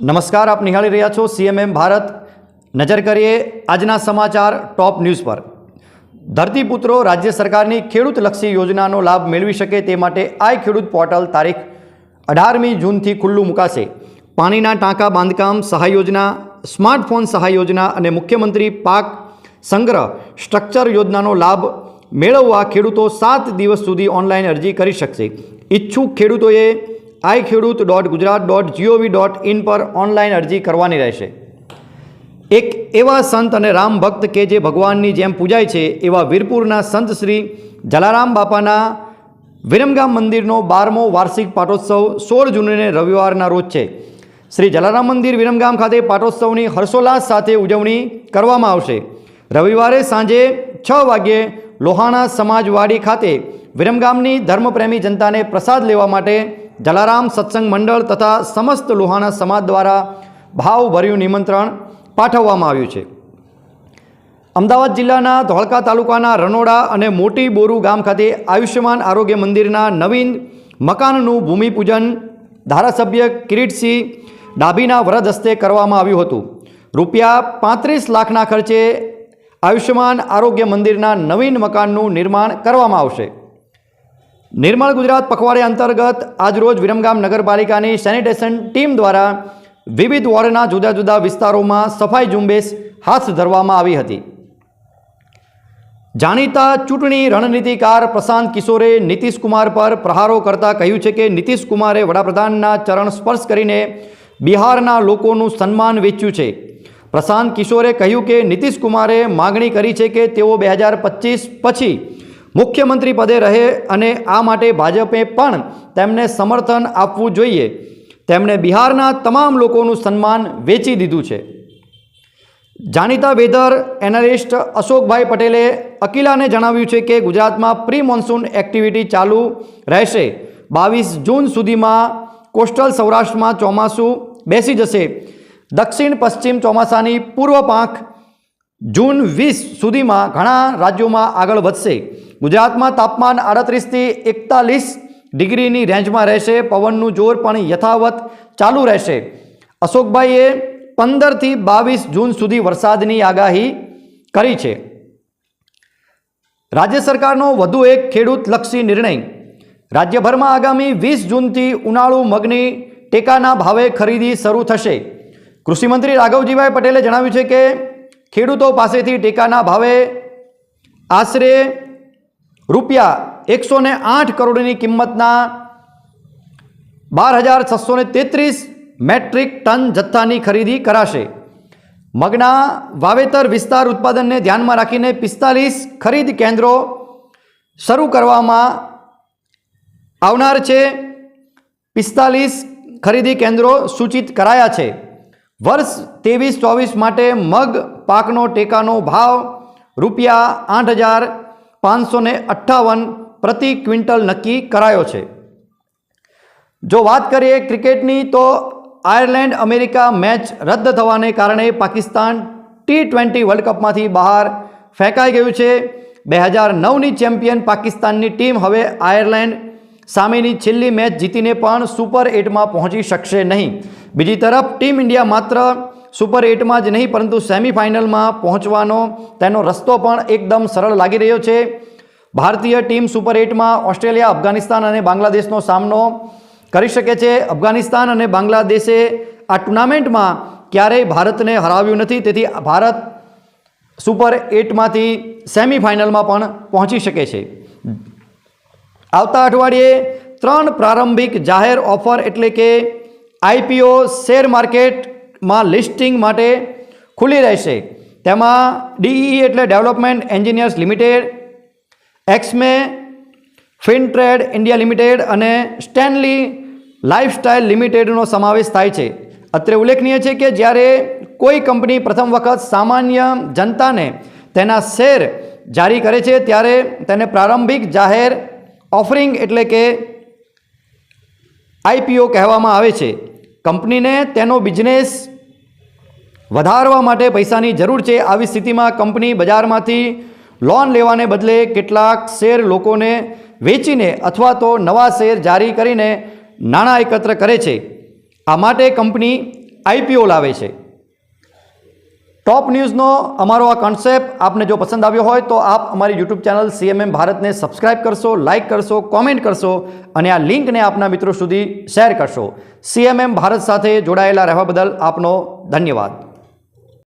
નમસ્કાર, આપ નિહાળી રહ્યા છો સીએમએમ ભારત. નજર કરીએ આજના સમાચાર ટોપ ન્યૂઝ પર. ધરતીપુત્રો રાજ્ય સરકારની ખેડૂતલક્ષી યોજનાનો લાભ મેળવી શકે તે માટે આઈ ખેડૂત પોર્ટલ તારીખ અઢારમી જૂનથી ખુલ્લું મુકાશે. પાણીના ટાંકા, બાંધકામ, સહાય યોજના, સ્માર્ટફોન સહાય યોજના અને મુખ્યમંત્રી પાક સંગ્રહ સ્ટ્રક્ચર યોજનાનો લાભ મેળવવા ખેડૂતો સાત દિવસ સુધી ઓનલાઈન અરજી કરી શકશે. ઈચ્છુક ખેડૂતોએ I Khedut dot Gujarat dot GOV dot in પર ઓનલાઈન અરજી કરવાની રહેશે. એક એવા સંત અને રામ ભક્ત કે જે ભગવાનની જેમ પૂજાય છે, એવા વીરપુરના સંત શ્રી જલારામ બાપાના વિરમગામ મંદિરનો બારમો વાર્ષિક પાટોત્સવ સોળ જૂનને રવિવારના રોજ છે. શ્રી જલારામ મંદિર વિરમગામ ખાતે પાટોત્સવની હર્ષોલ્લાસ સાથે ઉજવણી કરવામાં આવશે. રવિવારે સાંજે છ વાગ્યે લોહાણા સમાજવાડી ખાતે વિરમગામની ધર્મપ્રેમી જનતાને પ્રસાદ લેવા માટે જલારામ સત્સંગ મંડળ તથા સમસ્ત લોહાણા સમાજ દ્વારા ભાવભર્યું નિમંત્રણ પાઠવવામાં આવ્યું છે. અમદાવાદ જિલ્લાના ધોળકા તાલુકાના રનોડા અને મોટી બોરુ ગામ ખાતે આયુષ્યમાન આરોગ્ય મંદિરના નવીન મકાનનું ભૂમિપૂજન ધારાસભ્ય કિરીટસિંહ ડાભીના વરદ હસ્તે કરવામાં આવ્યું હતું. રૂપિયા પાંત્રીસ લાખના ખર્ચે આયુષ્યમાન આરોગ્ય મંદિરના નવીન મકાનનું નિર્માણ કરવામાં આવશે. નિર્મળ ગુજરાત પખવાડે અંતર્ગત આજરોજ વિરમગામ નગરપાલિકાની સેનિટેશન ટીમ દ્વારા વિવિધ વોર્ડના જુદા જુદા વિસ્તારોમાં સફાઈ ઝુંબેશ હાથ ધરવામાં આવી હતી. જાણીતા ચૂંટણી રણનીતિકાર પ્રશાંત કિશોરે નીતિશ કુમાર પર પ્રહારો કરતા કહ્યું છે કે નીતિશકુમારે વડાપ્રધાનના ચરણ સ્પર્શ કરીને બિહારના લોકોનું સન્માન વેચ્યું છે. પ્રશાંત કિશોરે કહ્યું કે નીતિશકુમારે માગણી કરી છે કે તેઓ બે હજાર પછી મુખ્યમંત્રી પદે રહે અને આ માટે ભાજપે પણ તેમને સમર્થન આપવું જોઈએ. તેમણે બિહારના તમામ લોકોનું સન્માન વેચી દીધું છે. જાણીતા વેધર એનાલિસ્ટ અશોકભાઈ પટેલે અકિલાને જણાવ્યું છે કે ગુજરાતમાં પ્રી મોન્સૂન એક્ટિવિટી ચાલુ રહેશે. બાવીસ જૂન સુધીમાં કોસ્ટલ સૌરાષ્ટ્રમાં ચોમાસું બેસી જશે. દક્ષિણ પશ્ચિમ ચોમાસાની પૂર્વ પાંખ જૂન વીસ સુધીમાં ઘણા રાજ્યોમાં આગળ વધશે. ગુજરાતમાં તાપમાન આડત્રીસથી એકતાલીસ ડિગ્રીની રેન્જમાં રહેશે. પવનનું જોર પણ યથાવત ચાલુ રહેશે. અશોકભાઈએ પંદરથી બાવીસ જૂન સુધી વરસાદની આગાહી કરી છે. રાજ્ય સરકારનો વધુ એક ખેડૂતલક્ષી નિર્ણય. રાજ્યભરમાં આગામી વીસ જૂનથી ઉનાળુ મગની ટેકાના ભાવે ખરીદી શરૂ થશે. કૃષિમંત્રી રાઘવજીભાઈ પટેલે જણાવ્યું છે કે ખેડૂતો પાસેથી ટેકાના ભાવે આશરે રૂપિયા એકસો ને આઠ કરોડની કિંમતના બાર હજાર છસો ને તેત્રીસ મેટ્રિક ટન જથ્થાની ખરીદી કરાશે. મગના વાવેતર વિસ્તાર ઉત્પાદનને ધ્યાનમાં રાખીને પિસ્તાલીસ ખરીદ કેન્દ્રો શરૂ કરવામાં આવનાર છે. પિસ્તાલીસ ખરીદી કેન્દ્રો સૂચિત કરાયા છે. વર્ષ ત્રેવીસ ચોવીસ માટે મગ પાકનો ટેકાનો ભાવ રૂપિયા આઠ હજાર પાંચસો ને અઠ્ઠાવન પ્રતિ ક્વિન્ટલ નક્કી કરાયો છે. જો વાત કરીએ ક્રિકેટની, તો આયર્લેન્ડ અમેરિકા મેચ રદ થવાને કારણે પાકિસ્તાન ટી ટ્વેન્ટી વર્લ્ડ કપમાંથી બહાર ફેંકાઈ ગયું છે. બે હજાર નવની ચેમ્પિયન પાકિસ્તાનની ટીમ હવે આયર્લેન્ડ સામેની છેલ્લી મેચ જીતીને પણ સુપર એટમાં પહોંચી શકશે નહીં. બીજી તરફ ટીમ ઇન્ડિયા માત્ર સુપર એટમાં જ નહીં, પરંતુ સેમિફાઇનલમાં પહોંચવાનો તેનો રસ્તો પણ એકદમ સરળ લાગી રહ્યો છે. ભારતીય ટીમ સુપર એટમાં ઓસ્ટ્રેલિયા, અફઘાનિસ્તાન અને બાંગ્લાદેશનો સામનો કરી શકે છે. અફઘાનિસ્તાન અને બાંગ્લાદેશે આ ટુર્નામેન્ટમાં ક્યારેય ભારતને હરાવ્યું નથી, તેથી ભારત સુપર એટમાંથી સેમિફાઇનલમાં પણ પહોંચી શકે છે. આવતા અઠવાડિયે ત્રણ પ્રારંભિક જાહેર ઓફર એટલે કે આઈપીઓ શેર માર્કેટમાં લિસ્ટિંગ માટે ખુલ્લી રહેશે. તેમાં ડીઈ એટલે ડેવલપમેન્ટ એન્જિનિયર્સ લિમિટેડ, એક્સમે, ફિનટ્રેડ ઇન્ડિયા લિમિટેડ અને સ્ટેનલી લાઇફસ્ટાઇલ લિમિટેડનો સમાવેશ થાય છે. અત્રે ઉલ્લેખનીય છે કે જ્યારે કોઈ કંપની પ્રથમ વખત સામાન્ય જનતાને તેના શેર જારી કરે છે, ત્યારે તેને પ્રારંભિક જાહેર ઓફરિંગ એટલે કે આઈપીઓ કહેવામાં આવે છે. કંપનીને તેનો બિઝનેસ વધારવા માટે પૈસાની જરૂર છે. આવી સ્થિતિમાં કંપની બજારમાંથી લોન લેવાને બદલે કેટલાક શેર લોકોને વેચીને અથવા તો નવા શેર જારી કરીને નાણાં એકત્ર કરે છે. આ માટે કંપની આઈપીઓ લાવે છે. ટોપ ન્યૂઝનો અમારો આ કોન્સેપ્ટ આપને જો પસંદ આવ્યો હોય તો આપ અમારી યુટ્યુબ ચેનલ સીએમએમ ભારતને સબસ્ક્રાઇબ કરશો લાઇક કરશો કોમેન્ટ કરશો અને આ લિંકને આપના મિત્રો સુધી શેર કરશો. સીએમએમ ભારત સાથે જોડાયેલા રહેવા બદલ આપનો ધન્યવાદ.